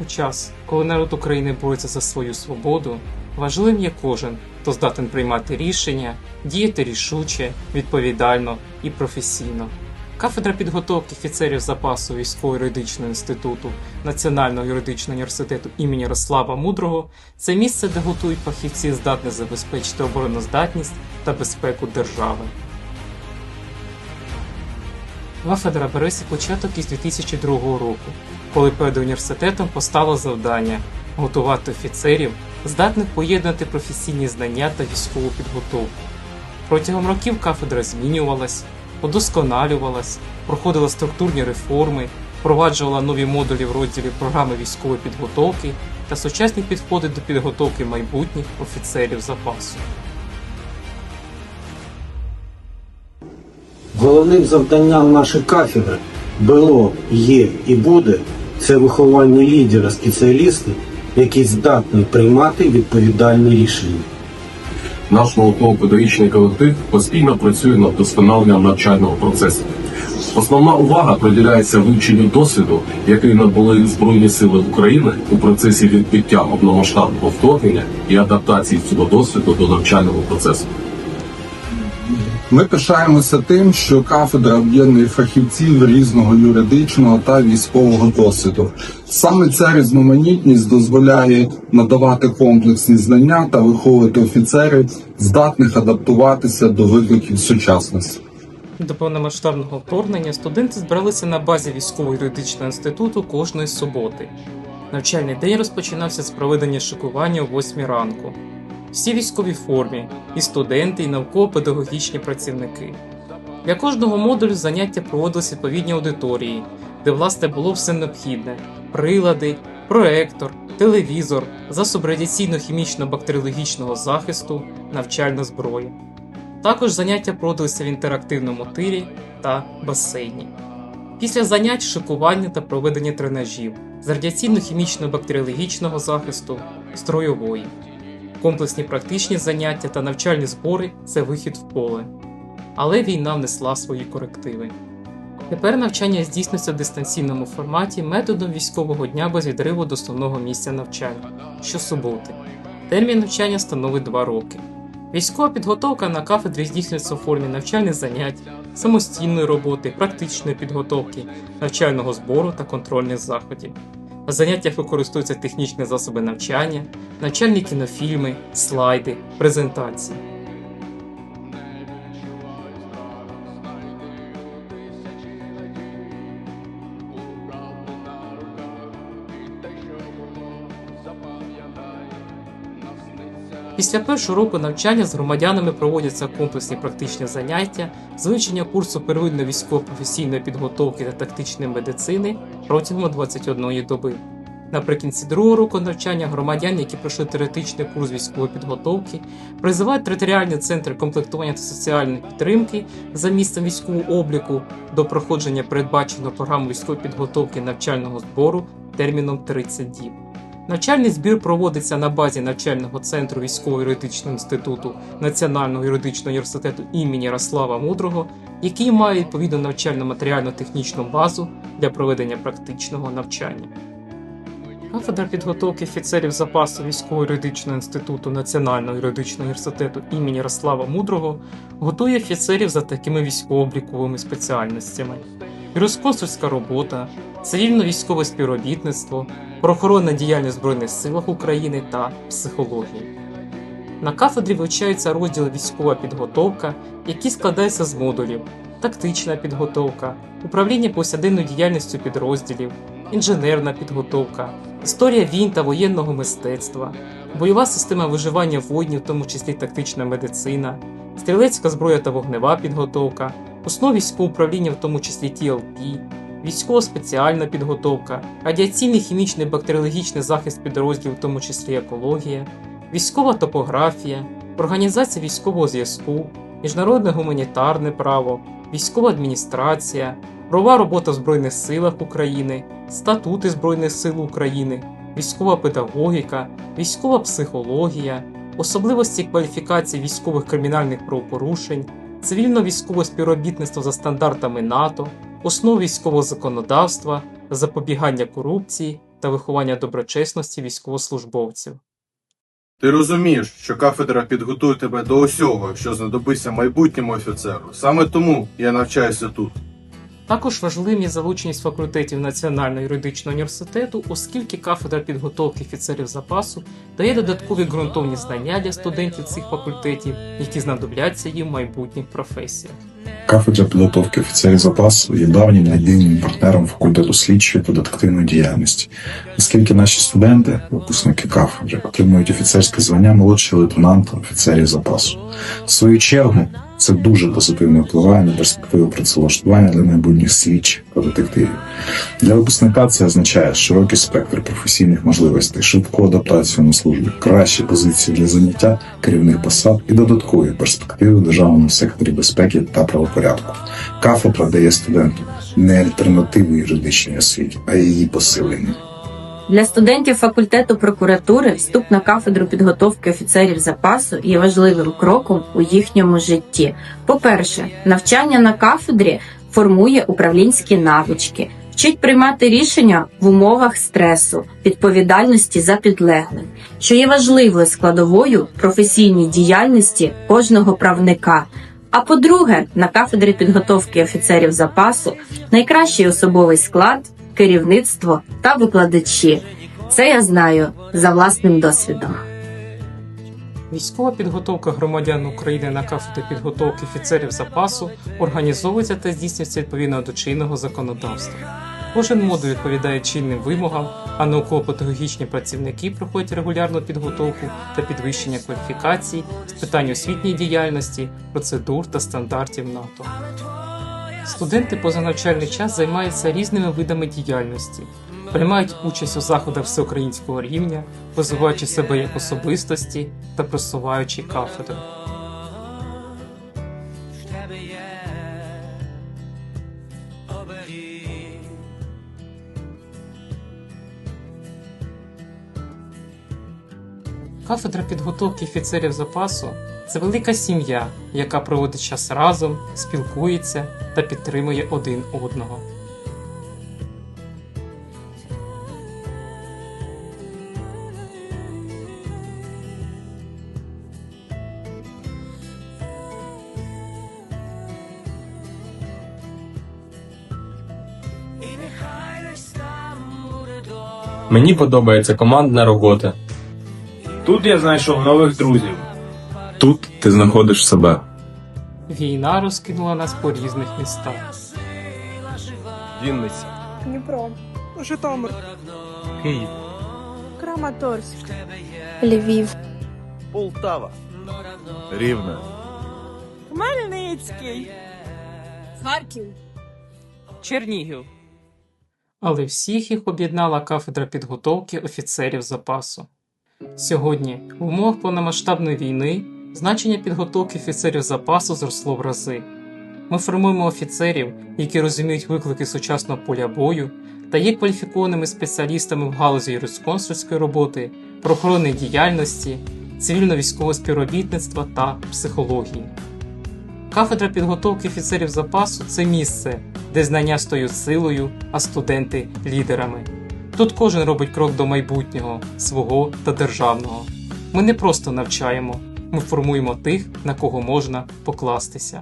У час, коли народ України бореться за свою свободу, важливим є кожен, хто здатен приймати рішення, діяти рішуче, відповідально і професійно. Кафедра підготовки офіцерів запасу військово-юридичного інституту Національного юридичного університету імені Ярослава Мудрого це місце, де готують фахівці, здатні забезпечити обороноздатність та безпеку держави. Кафедра бере початок із 2002 року, коли перед університетом постало завдання готувати офіцерів, здатних поєднати професійні знання та військову підготовку. Протягом років кафедра змінювалась, удосконалювалась, проходила структурні реформи, впроваджувала нові модулі в розділі програми військової підготовки та сучасні підходи до підготовки майбутніх офіцерів запасу. Головним завданням нашої кафедри було, є і буде це виховання лідера спеціалістів, який здатний приймати відповідальне рішення. Наш науково-педагогічний колектив постійно працює над вдосконаленням навчального процесу. Основна увага приділяється вивченню досвіду, який набули Збройні Сили України у процесі відбиття повномасштабного вторгнення і адаптації цього досвіду до навчального процесу. Ми пишаємося тим, що кафедра об'єднує фахівців різного юридичного та військового досвіду. Саме ця різноманітність дозволяє надавати комплексні знання та виховувати офіцерів, здатних адаптуватися до викликів сучасності. До повномасштабного вторгнення студенти збиралися на базі військово-юридичного інституту кожної суботи. Навчальний день розпочинався з проведення шикування о 8 ранку. Всі військові формі, і студенти, і науково-педагогічні працівники. Для кожного модулю заняття проводилися відповідні аудиторії, де власне було все необхідне: прилади, проектор, телевізор, засоб радіаційно-хімічно-бактеріологічного захисту, навчальна зброя. Також заняття проводилися в інтерактивному тирі та басейні. Після занять шикування та проведення тренажів з радіаційно-хімічно-бактеріологічного захисту, стройової. Комплексні практичні заняття та навчальні збори це вихід в поле. Але війна внесла свої корективи. Тепер навчання здійснюється в дистанційному форматі методом військового дня без відриву до основного місця навчання щосуботи. Термін навчання становить 2 роки. Військова підготовка на кафедрі здійснюється у формі навчальних занять, самостійної роботи, практичної підготовки, навчального збору та контрольних заходів. На заняттях використовуються технічні засоби навчання, навчальні кінофільми, слайди, презентації. Після першого року навчання з громадянами проводяться комплексні практичні заняття з вивчення курсу первинної військово-професійної підготовки та тактичної медицини протягом 21 доби. Наприкінці другого року навчання громадян, які пройшли теоретичний курс військової підготовки, призивають територіальні центри комплектування та соціальної підтримки за місцем військового обліку до проходження передбаченого програми військової підготовки навчального збору терміном 30 діб. Навчальний збір проводиться на базі навчального центру військово-юридичного інституту Національного юридичного університету імені Ярослава Мудрого, який має відповідну навчально-матеріально-технічну базу для проведення практичного навчання. Кафедра підготовки офіцерів запасу військово-юридичного інституту Національного юридичного університету імені Ярослава Мудрого готує офіцерів за такими військово-обліковими спеціальностями: юрисконсульська робота, цивільно-військове співробітництво, правоохоронна діяльність в Збройних силах України та психологія. На кафедрі вивчаються розділи військова підготовка, які складаються з модулів, тактична підготовка, управління повсяденною діяльністю підрозділів, інженерна підготовка, історія війн та воєнного мистецтва, бойова система виживання воїнів, в тому числі тактична медицина, стрілецька зброя та вогнева підготовка, основи військового управління, в тому числі TLP, військово-спеціальна підготовка, радіаційний хімічний бактеріологічний захист підрозділів, в тому числі екологія, військова топографія, організація військового зв'язку, міжнародне гуманітарне право, військова адміністрація, правова робота в Збройних силах України, статути Збройних сил України, військова педагогіка, військова психологія, особливості кваліфікації військових кримінальних правопорушень, цивільно-військове співробітництво за стандартами НАТО, основ військового законодавства, запобігання корупції та виховання доброчесності військовослужбовців. Ти розумієш, що кафедра підготує тебе до усього, що знадобиться майбутньому офіцеру. Саме тому я навчаюся тут. Також важливим є залученість факультетів Національного юридичного університету, оскільки кафедра підготовки офіцерів запасу дає додаткові ґрунтовні знання для студентів цих факультетів, які знадобляться їм в майбутніх професіях. Кафедра підготовки офіцерів запасу є давнім надійним партнером факультету слідчої та детективної діяльності, оскільки наші студенти, випускники кафедри, отримують офіцерське звання молодшого лейтенанта офіцерів запасу. В свою чергу, це дуже позитивно впливає на перспективу працевлаштування для майбутніх слідчих та детективів. Для випускника це означає широкий спектр професійних можливостей, швидку адаптацію на службі, кращі позиції для заняття керівних посад і додаткові перспективи в державному секторі безпеки та правопорядку. Кафедра дає студенту не альтернативу юридичній освіті, а її посилення. Для студентів факультету прокуратури вступ на кафедру підготовки офіцерів запасу є важливим кроком у їхньому житті. По-перше, навчання на кафедрі формує управлінські навички, вчить приймати рішення в умовах стресу, відповідальності за підлеглих, що є важливою складовою професійній діяльності кожного правника. А по-друге, на кафедрі підготовки офіцерів запасу найкращий особовий склад, керівництво та викладачі. Це я знаю за власним досвідом. Військова підготовка громадян України на кафедрі підготовки офіцерів запасу організовується та здійснюється відповідно до чинного законодавства. Кожен модуль відповідає чинним вимогам, а науково-педагогічні працівники проходять регулярну підготовку та підвищення кваліфікацій з питань освітньої діяльності, процедур та стандартів НАТО. Студенти позаначальний час займаються різними видами діяльності, приймають участь у заходах всеукраїнського рівня, розвиваючи себе як особистості та просуваючи кафедру. Кафедра підготовки офіцерів запасу це велика сім'я, яка проводить час разом, спілкується та підтримує один одного. Мені подобається командна робота. Тут я знайшов нових друзів. Тут ти знаходиш себе. Війна розкинула нас по різних містах. Вінниця, Дніпро, Житомир. Київ, Краматорськ, Львів, Полтава. Рівне. Хмельницький, Харків. Чернігів. Але всіх їх об'єднала кафедра підготовки офіцерів запасу. Сьогодні, в умовах повномасштабної війни, значення підготовки офіцерів запасу зросло в рази. Ми формуємо офіцерів, які розуміють виклики сучасного поля бою та є кваліфікованими спеціалістами в галузі юрисконсульської роботи, правоохоронної діяльності, цивільно-військового співробітництва та психології. Кафедра підготовки офіцерів запасу це місце, де знання стоять силою, а студенти лідерами. Тут кожен робить крок до майбутнього, свого та державного. Ми не просто навчаємо, ми формуємо тих, на кого можна покластися.